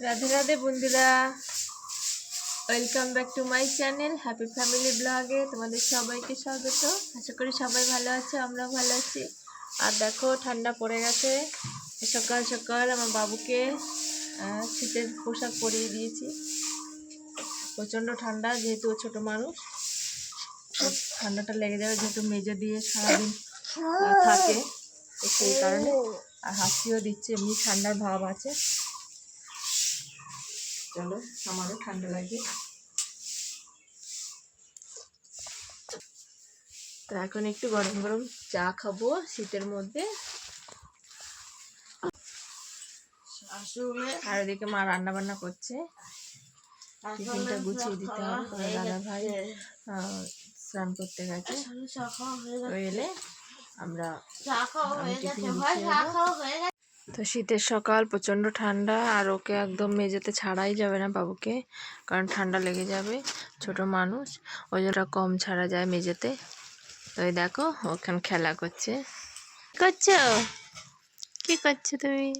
রাধে রাধে বন্ধুরা। Welcome back to my channel happy family ব্লগে তোমাদের সবাইকে স্বাগত। আশা করি সবাই ভালো আছে, আমরাও ভালো আছি। আর দেখো, ঠান্ডা পড়ে গেছে। সকাল সকাল আমার বাবুকে শীতের পোশাক পরিয়ে দিয়েছি। প্রচণ্ড ঠান্ডা, যেহেতু ও ছোট মানুষ। ঠান্ডাটা লেগে যাবে, যেহেতু মেজে দিয়ে সারাদিন থাকে। সেই কারণে, আর হাসিও দিচ্ছে, এমনি ঠান্ডার ভাব আছে। চলো আমারও ঠান্ডা লাগে। তো এখন একটু গরম গরম চা খাব শীতের মধ্যে। আর ওদিকে মা রান্না বান্না করছে। টিফিনটা গুছিয়ে দিতে হবে তোমার দাদা ভাই আহ, স্নান করতে গেছে। এলে আমরা তো শীতের সকাল, প্রচণ্ড ঠান্ডা আর ওকে একদম মেঝেতে ছাড়াই যাবে না বাবুকে, কারণ ঠান্ডা লেগে যাবে ছোট মানুষ। ওই জন্য কম ছাড়া যায় মেঝেতে। তো দেখো, ওখানে খেলা করছে। করছ? কি করছ তুমি?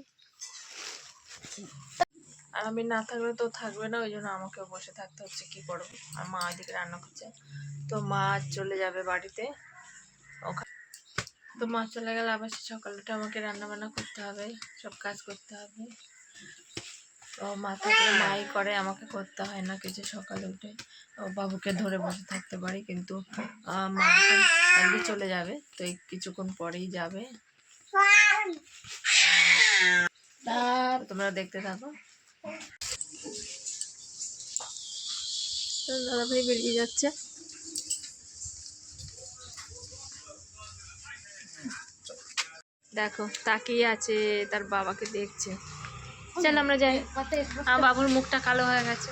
আর আমি না থাকলে তো থাকবে না, ওই জন্য আমাকেও বসে থাকতে হচ্ছে, কি করব? আর মা ওইদিকে রান্না করছে। তো মা চলে যাবে বাড়িতে। ওখানে তো মা চলে গেলে, আবার সে সকালে উঠে আমাকে রান্না বান্না করতে হবে, সব কাজ করতে হবে। তো মা থাকলে মাই করে, আমাকে করতে হয় না কিছু সকালে উঠে। ও বাবুকে ধরে বসে থাকতে পারি, কিন্তু মা এখন চলে যাবে, তো এই কিছুক্ষণ পরেই যাবে। তোমরা দেখতে থাকো। দাদা ভাই বেরিয়ে যাচ্ছে। দেখো তাকিয়ে আছে তার বাবাকে দেখছে। চল আমরা যাই। আমার বাবুর মুখটা কালো হয়ে গেছে।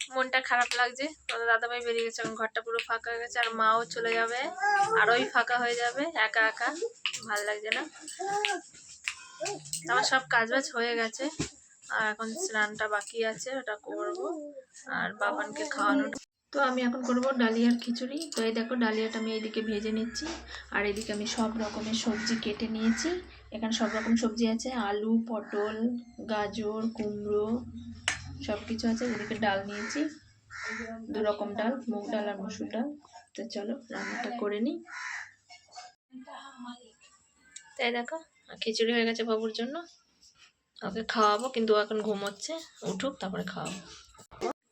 মনটা খারাপ লাগছে। তোমাদের দাদাভাই বেরিয়ে গেছে এখন ঘরটা পুরো ফাঁকা হয়ে গেছে আর মাও চলে যাবে। আর ওই ফাঁকা হয়ে যাবে একা একা। ভালো লাগছে না। আমার সব কাজ বাজ হয়ে গেছে। আর এখন স্নানটা বাকি আছে ওটা করব। আর বাবানকে খাওয়ানো তো আমি এখন করব ডালিয়ার খিচুড়ি। তো এই দেখো, ডালিয়াটা আমি এইদিকে ভেজে নিচ্ছি। আর এদিকে আমি সব রকমের সবজি কেটে নিয়েছি। এখানে সব রকম সবজি আছে। আলু, পটল, গাজর, কুমড়ো সব কিছু আছে। এদিকে ডাল নিয়েছি। দু রকম ডাল, মুগ ডাল আর মসুর ডাল। তো চলো, রান্নাটা করে নিই। তাই দেখো, খিচুড়ি হয়ে গেছে বাবুর জন্য। ওকে খাওয়াবো, কিন্তু এখন ঘুমোচ্ছে। উঠুক, তারপরে খাওয়াবো।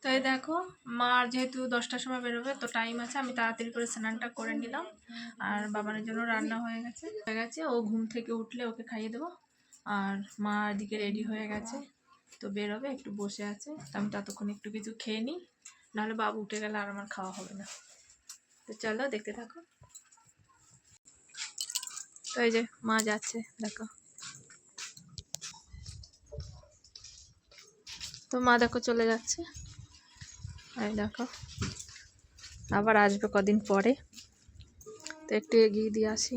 তো এই দেখো, মার যেহেতু দশটার সময় বেরোবে, তো টাইম আছে, আমি তাড়াতাড়ি করে স্নানটা করে নিলাম। আর বাবানের জন্য রান্না হয়ে গেছে। হয়ে গেছে, ও ঘুম থেকে উঠলে ওকে খাইয়ে দেবো। আর মা এদিকে রেডি হয়ে গেছে, তো বেরোবে, একটু বসে আছে। তো আমি ততক্ষণ একটু কিছু খেয়ে নিই, নাহলে বাবু উঠে গেলে আর আমার খাওয়া হবে না। তো চলো, দেখতে থাকো। তো এই যে, মা যাচ্ছে, দেখো। তো মা দেখো চলে যাচ্ছে। এই দেখো। আবার আসবে কদিন পরে। তো একটু এগিয়ে দিয়ে আসি।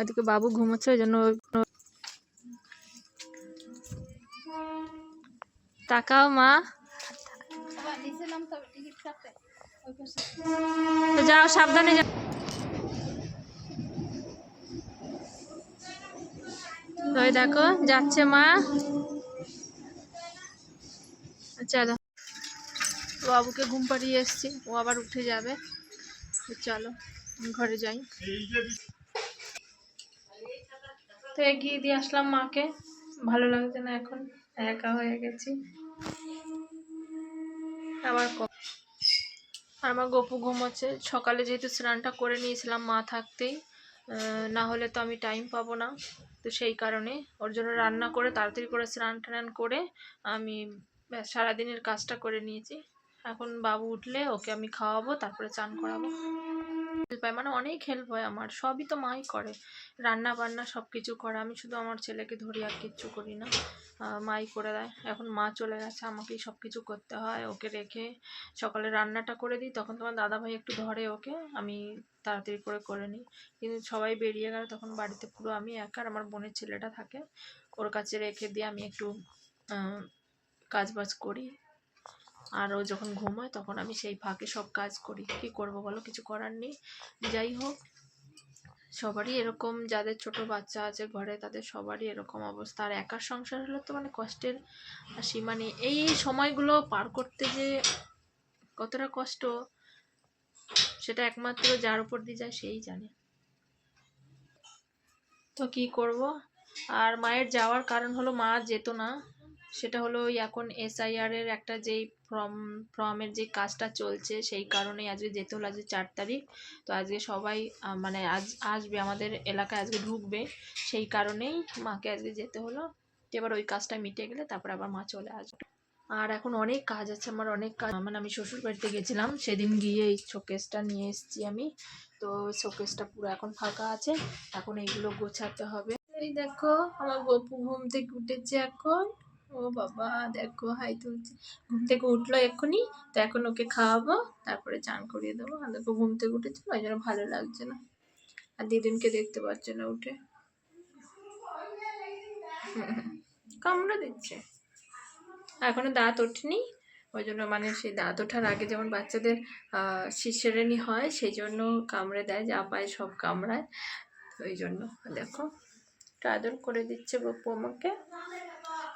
ওদিকে বাবু ঘুমোচ্ছে, ওই জন্য তাকাও মা। যাও, সাবধানে যাও। তো দেখো, যাচ্ছে মা। চলো বাবুকে ঘুম পাড়িয়ে এসছি। ও আবার উঠে যাবে। তো চলো ঘরে যাই। তো এগিয়ে দিয়ে আসলাম মাকে। ভালো লাগছে না এখন, একা হয়ে গেছি। আর আমার গপু ঘুমোচ্ছে। সকালে যেহেতু স্নানটা করে নিয়েছিলাম মা থাকতেই না হলে তো আমি টাইম পাবো না। তো সেই কারণে ওর জন্য রান্না করে, তাড়াতাড়ি করে স্নান টান করে আমি সারাদিনের কাজটা করে নিয়েছি। এখন বাবু উঠলে ওকে আমি খাওয়াবো, তারপরে চান করাবো। হেল্প হয় মানে অনেক হেল্প হয় আমার, সবই তো মাই করে। রান্না বান্না সব কিছু করে, আমি শুধু আমার ছেলেকে ধরি আর কিচ্ছু করি না। মাই করে দেয়। এখন মা চলে গেছে, আমাকেই সব কিছু করতে হয়, ওকে রেখে সকালে রান্নাটা করে দিই, তখন তোমার দাদাভাই একটু ধরে ওকে, আমি তাড়াতাড়ি করে করে নিই। কিন্তু সবাই বেরিয়ে গেলে তখন বাড়িতে পুরো আমি একা আর আমার বোনের ছেলেটা থাকে। ওর কাছে রেখে দিয়ে আমি একটু কাজ বাজ করি। আর ও যখন ঘুমোয় তখন আমি সেই ফাঁকে সব কাজ করি। কি করব বলো? কিছু করার নেই। যাই হোক, সবারই এরকম, যাদের ছোট বাচ্চা আছে ঘরে তাদের সবারই এরকম অবস্থা। আর একার সংসার হলে তো মানে কষ্টের সীমা নেই এই এই সময়গুলো পার করতে যে কতটা কষ্ট, সেটা একমাত্র যার উপর দিয়ে যায় সেই জানে। তো কি করব? আর মায়ের যাওয়ার কারণ হলো মা যেত না। সেটা হলো এখন এসআইআর এর একটা যেই ফর্ম, ফর্মের যে কাজটা চলছে সেই কারণেই আজকে যেতে হলো, আজকে চার তারিখ। তো আজকে সবাই মানে আজ, আসবে আমাদের এলাকায়, আজকে ঢুকবে। সেই কারণেই মাকে আজকে যেতে হলো। এবার ওই কাজটা মিটে গেলে তারপর আবার মা চলে আসবে। আর এখন অনেক কাজ আছে, আমার অনেক কাজ। মানে আমি শ্বশুর বাড়িতে গেছিলাম, সেদিন গিয়ে এই শোকেসটা নিয়ে এসেছি আমি। তো শোকেসটা পুরো এখন ফাঁকা আছে, এখন এইগুলো গোছাতে হবে। এই দেখো, আমার গপু ঘুম থেকে উঠেছে এখন। ও বাবা, দেখো, হাই তুলছে। ঘুম থেকে উঠল এক্ষুনি, তো এখন ওকে খাওয়াবো, তারপরে চান করিয়ে দেবো। আর দেখো, ঘুম থেকে উঠেছে, ওই জন্য ভালো লাগছে না। আর দিদিনকে দেখতে পাচ্ছে না উঠে। কামড়া দিচ্ছে। এখনও দাঁত ওঠেনি, ওই জন্য মানে সেই দাঁত ওঠার আগে যেমন বাচ্চাদের শিশিরানি হয়, সেই জন্য কামড়ে দেয়, যা পায় সব কামড়ায়। ওই জন্য, দেখো একটু আদর করে দিচ্ছে বপু আমাকে।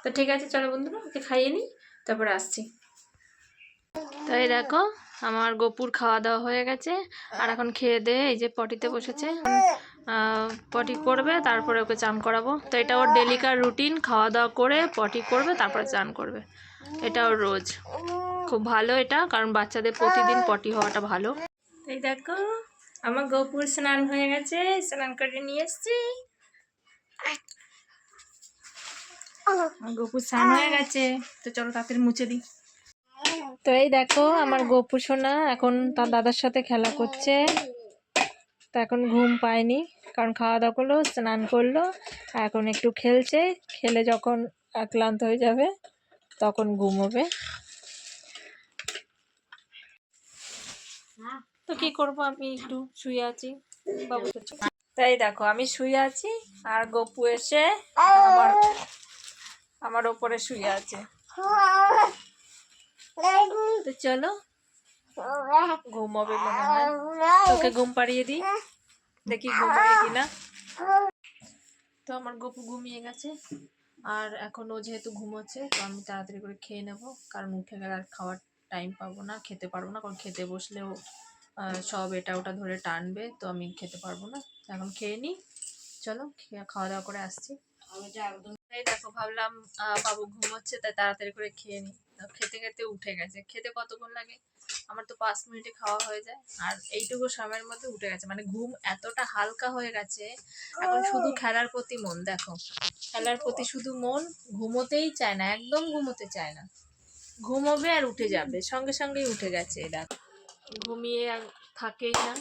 তো ঠিক আছে চলো বন্ধুরা ওকে খাইয়ে নিই তারপরে আসছি। তাই দেখো আমার গোপুর খাওয়া দাওয়া হয়ে গেছে আর এখন খেয়ে দিয়ে এই যে পটিতে বসেছে। পটি করবে তারপরে ওকে চান করাবো। তো এটা ওর ডেলিকার রুটিন খাওয়া দাওয়া করে পটি করবে তারপরে চান করবে। এটা ওর রোজ। খুব ভালো এটা কারণ বাচ্চাদের প্রতিদিন পটি হওয়াটা ভালো। এই দেখো আমার গপুর স্নান হয়ে গেছে স্নান করে নিয়ে এসছি। গপুর স্নান হয়ে গেছে তো চলো তাড়াতাড়ি মুছে দিই। তো এই দেখো আমার গপু সোনা এখন তার দাদার সাথে খেলা করছে। তো এখন ঘুম পায়নি কারণ খাওয়া দাওয়া করল স্নান করল এখন একটু খেলছে খেলে যখন ক্লান্ত হয়ে যাবে তখন ঘুমোবে। তো কি করব আমি একটু শুয়ে আছি। বাবু তাই দেখো আমি শুয়ে আছি আর গপু এসে আমার আমার ওপরে শুয়ে আছে। তো চলো, ঘুমাবে মনে তোকে ঘুম পাড়িয়ে দিই। দেখি ঘুমাবে কিনা তো আমার গপু ঘুমিয়ে গেছে। আর এখন ও যেহেতু ঘুমোচ্ছে, তো আমি তাড়াতাড়ি করে খেয়ে নেব। কারণ উঠে গেলে আর খাওয়ার টাইম পাবো না, খেতে পারব না। কারণ খেতে বসলেও সব এটা ওটা ধরে টানবে, তো আমি খেতে পারব না। এখন খেয়ে নিই। চলো খাওয়া দাওয়া করে আসছি। এই দেখো ভাবলাম বাবু ঘুমোচ্ছে, তাই তাড়াতাড়ি করে খেয়ে নিই খেতে খেতে উঠে গেছে। খেতে কতক্ষণ লাগে? আমার তো পাঁচ মিনিটে খাওয়া হয়ে যায়। আর এইটুকু সময়ের মধ্যে উঠে গেছে। মানে ঘুম এতটা হালকা হয়ে গেছে, এখন শুধু খেলার প্রতি মন, দেখো। খেলার প্রতি শুধু মন ঘুমোতেই চায় না, একদম ঘুমোতে চায় না। ঘুমোবে আর উঠে যাবে। সঙ্গে সঙ্গেই উঠে গেছে দেখো ঘুমিয়ে থাকেই না।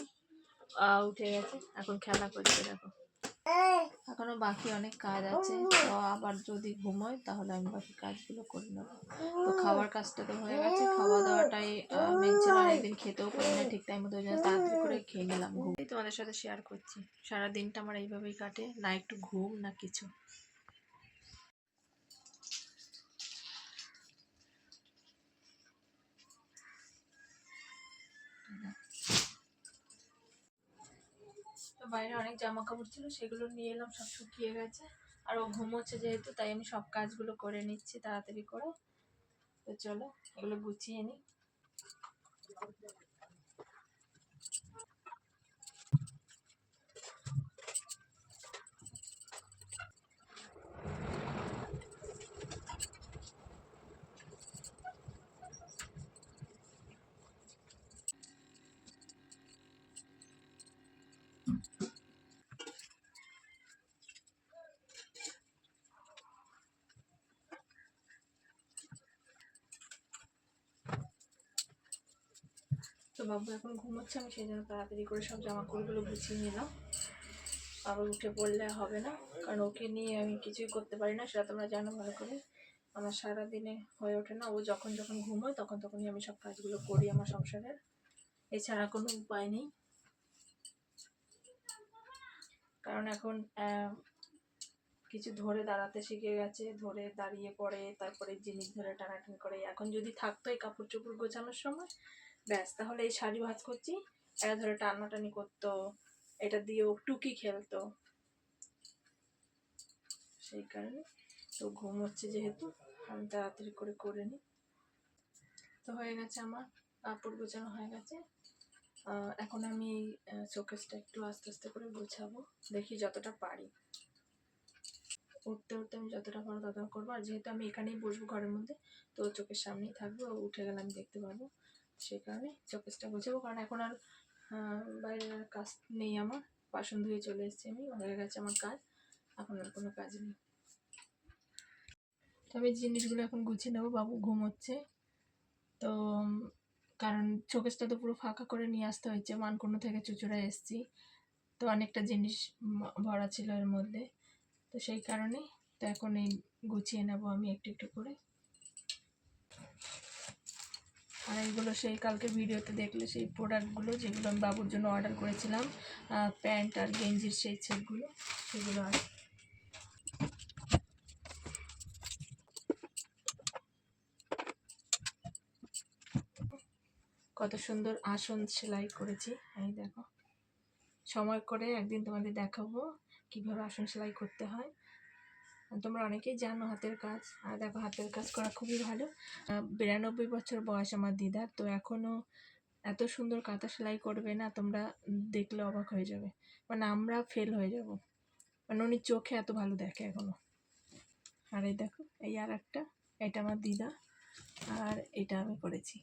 উঠে গেছে। এখন খেলা করছে, দেখো। এখনও বাকি অনেক কাজ আছে। তো আবার যদি ঘুমোয় তাহলে আমি বাকি কাজগুলো করে নেব। তো খাওয়ার কাজটা তো হয়ে গেছে। খাওয়া দাওয়াটাই মেন ছিল। অনেকদিন খেতেও পারি না ঠিক টাইম মতো ওই তাড়াতাড়ি করে খেয়ে নিলাম ঘুম। তোমাদের সাথে শেয়ার করছি। সারা দিনটা আমার এইভাবেই কাটে। না একটু ঘুম, না কিছু। বাইরে অনেক জামা কাপড় ছিল, সেগুলো নিয়ে এলাম, সব শুকিয়ে গেছে। আর ও ঘুমোচ্ছে যেহেতু, তাই আমি সব কাজগুলো করে নিচ্ছি তাড়াতাড়ি করে। তো চলো, এগুলো গুছিয়ে নিই। তো বাবু এখন ঘুমোচ্ছে, আমি সেই জন্য তাড়াতাড়ি করে সব জামা কাপড়গুলো গুছিয়ে নিলাম আবার উঠে পড়লে হবে না, কারণ ওকে নিয়ে আমি কিছুই করতে পারি না, সেটা তোমরা জানো ভালো করে। আমার সারা দিনে হয়ে ওঠে না, ও যখন যখন ঘুমোয় তখন তখনই আমি সব কাজগুলো করি আমার সংসারের। এছাড়া কোনো উপায় নেই। কারণ এখন কিছু ধরে দাঁড়াতে শিখে গেছে, ধরে দাঁড়িয়ে পড়ে, তারপরে জিনিস ধরে টানাটানি করে। এখন যদি থাকতো এই কাপড় চোপড় গোছানোর সময় ব্যাস, তাহলে এই শাড়ি ভাজ করছি। এটা ধরে টানাটানি করতো, এটা দিয়ে ও টুকি খেলতো। সেই কারণে তো ঘুম হচ্ছে যেহেতু, আমি তাড়াতাড়ি করে করে নিই। তো হয়ে গেছে আমার, কাপড় গোছানো হয়ে গেছে। এখন আমি শোকেসটা একটু আস্তে আস্তে করে গোছাবো, দেখি যতটা পারি। উঠতে উঠতে আমি যতটা পারব ততটা করব। আর যেহেতু আমি এখানেই বসবো ঘরের মধ্যে, তো চোখের সামনেই থাকব, উঠে গেলে আমি দেখতে পারব। সেই কারণে চোকেসটা গোছাবো কারণ এখন আর আহ, বাইরের আর কাজ নেই আমার। বাসন ধুয়ে চলে এসেছি আমি হয়ে গেছে আমার কাজ। এখন আর কোনো কাজ নেই। তো আমি জিনিসগুলো এখন গুছিয়ে নেব বাবু ঘুমোচ্ছে। তো কারণ চোখেসটা তো পুরো ফাঁকা করে নিয়ে আসতে হয়েছে মানকুণ্ড থেকে চুচুড়া এসেছি। তো অনেকটা জিনিস ভরা ছিল এর মধ্যে। তো সেই কারণে তো এখন এই গুছিয়ে নেব আমি একটু একটু করে। আর এইগুলো সেই কালকে ভিডিওতে দেখলে সেই প্রোডাক্টগুলো যেগুলো আমি বাবুর জন্য অর্ডার করেছিলাম প্যান্ট আর গেঞ্জির সেই সেটগুলো, সেগুলো আর কত সুন্দর আসন সেলাই করেছি। এই দেখো, সময় করে একদিন তোমাদের দেখাবো কীভাবে আসন সেলাই করতে হয়। তোমরা অনেকেই জানো হাতের কাজ। আর দেখো, হাতের কাজ করা খুবই ভালো। বিরানব্বই বছর বয়স আমার দিদার, তো এখনও এত সুন্দর কাঁথা সেলাই করবে না, তোমরা দেখলে অবাক হয়ে যাবে। মানে আমরা ফেল হয়ে যাব। মানে উনি চোখে এত ভালো দেখে এখনও। আর এই দেখো, এই আর একটা এটা আমার দিদা, আর এটা আমি করেছি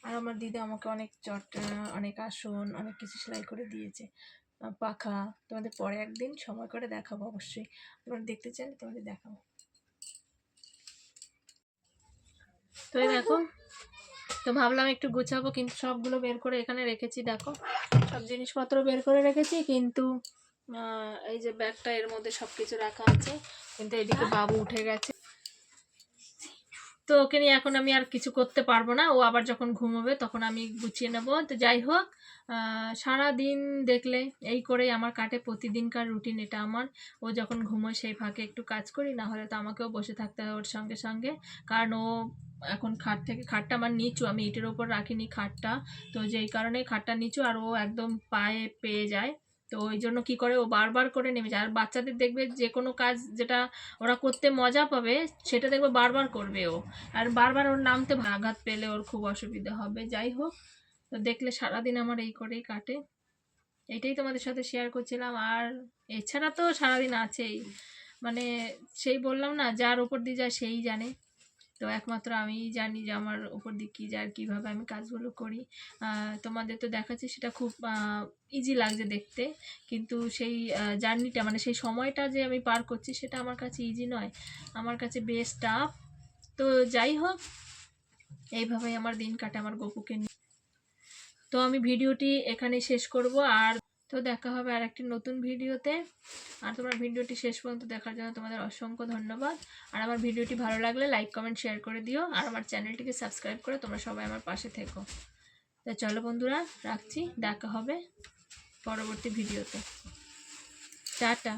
আর আমার দিদা আমাকে অনেক চট অনেক আসন, অনেক কিছু সেলাই করে দিয়েছে। পাখা। তোমাদের পরে একদিন সময় করে দেখাবো অবশ্যই। তোমরা দেখতে চাইলে তোমাদের দেখাবো। তো দেখো তো ভাবলাম একটু গুছাবো কিন্তু সবগুলো বের করে এখানে রেখেছি দেখো। সব জিনিসপত্র বের করে রেখেছি কিন্তু এই যে ব্যাগটা এর মধ্যে সব কিছু রাখা আছে কিন্তু এদিকে বাবু উঠে গেছে। তো ওকে নিয়ে এখন আমি আর কিছু করতে পারব না। ও আবার যখন ঘুমোবে তখন আমি গুছিয়ে নেব। তো যাই হোক সারা দিন দেখলে এই করেই আমার কাটে প্রতিদিনকার রুটিন এটা আমার। ও যখন ঘুমোয় সেই ফাঁকে একটু কাজ করি, না হলে তো আমাকেও বসে থাকতে হয় ওর সঙ্গে সঙ্গে। কারণ ও এখন খাট থেকে, খাটটা আমার নিচু, আমি ইটের ওপর রাখিনি খাটটা। তো যেই কারণে খাটটা নিচু আর ও একদম পায়ে পেয়ে যায়। তো ওই জন্য কি করে? ও বারবার করে নেমে যায় আর বাচ্চাদের দেখবে যে কোনো কাজ যেটা ওরা করতে মজা পাবে, সেটা দেখবে বারবার করবে ও। আর বারবার ওর নামতে আঘাত পেলে ওর খুব অসুবিধা হবে। যাই হোক, তো দেখলে সারাদিন আমার এই করেই কাটে। এটাই তোমাদের সাথে শেয়ার করছিলাম। আর এছাড়া তো সারাদিন আছেই। মানে সেই বললাম না, যার উপর দিয়ে যায় সেই জানে। তো একমাত্র আমিই জানি যে আমার উপর দিয়ে কী যায় আর কীভাবে আমি কাজগুলো করি। তোমাদের তো দেখাচ্ছি সেটা খুব ইজি লাগছে দেখতে। কিন্তু সেই জার্নিটা মানে সেই সময়টা যে আমি পার করছি সেটা আমার কাছে ইজি নয়। আমার কাছে বেশ টাফ তো যাই হোক, এইভাবেই আমার দিন কাটে আমার গপুকে নিয়ে। তো আমি ভিডিওটি এখানে শেষ করব। আর তো দেখা হবে আর একটি নতুন ভিডিওতে। আর তোমার ভিডিওটি শেষ পর্যন্ত দেখার জন্য তোমাদের অসংখ্য ধন্যবাদ। আর আমার ভিডিওটি ভালো লাগলে লাইক, কমেন্ট, শেয়ার করে দিও। আর আমার চ্যানেলটিকে সাবস্ক্রাইব করে তোমরা সবাই আমার পাশে থেকো। তো চলো বন্ধুরা, রাখছি। দেখা হবে পরবর্তী ভিডিওতে। টাটা।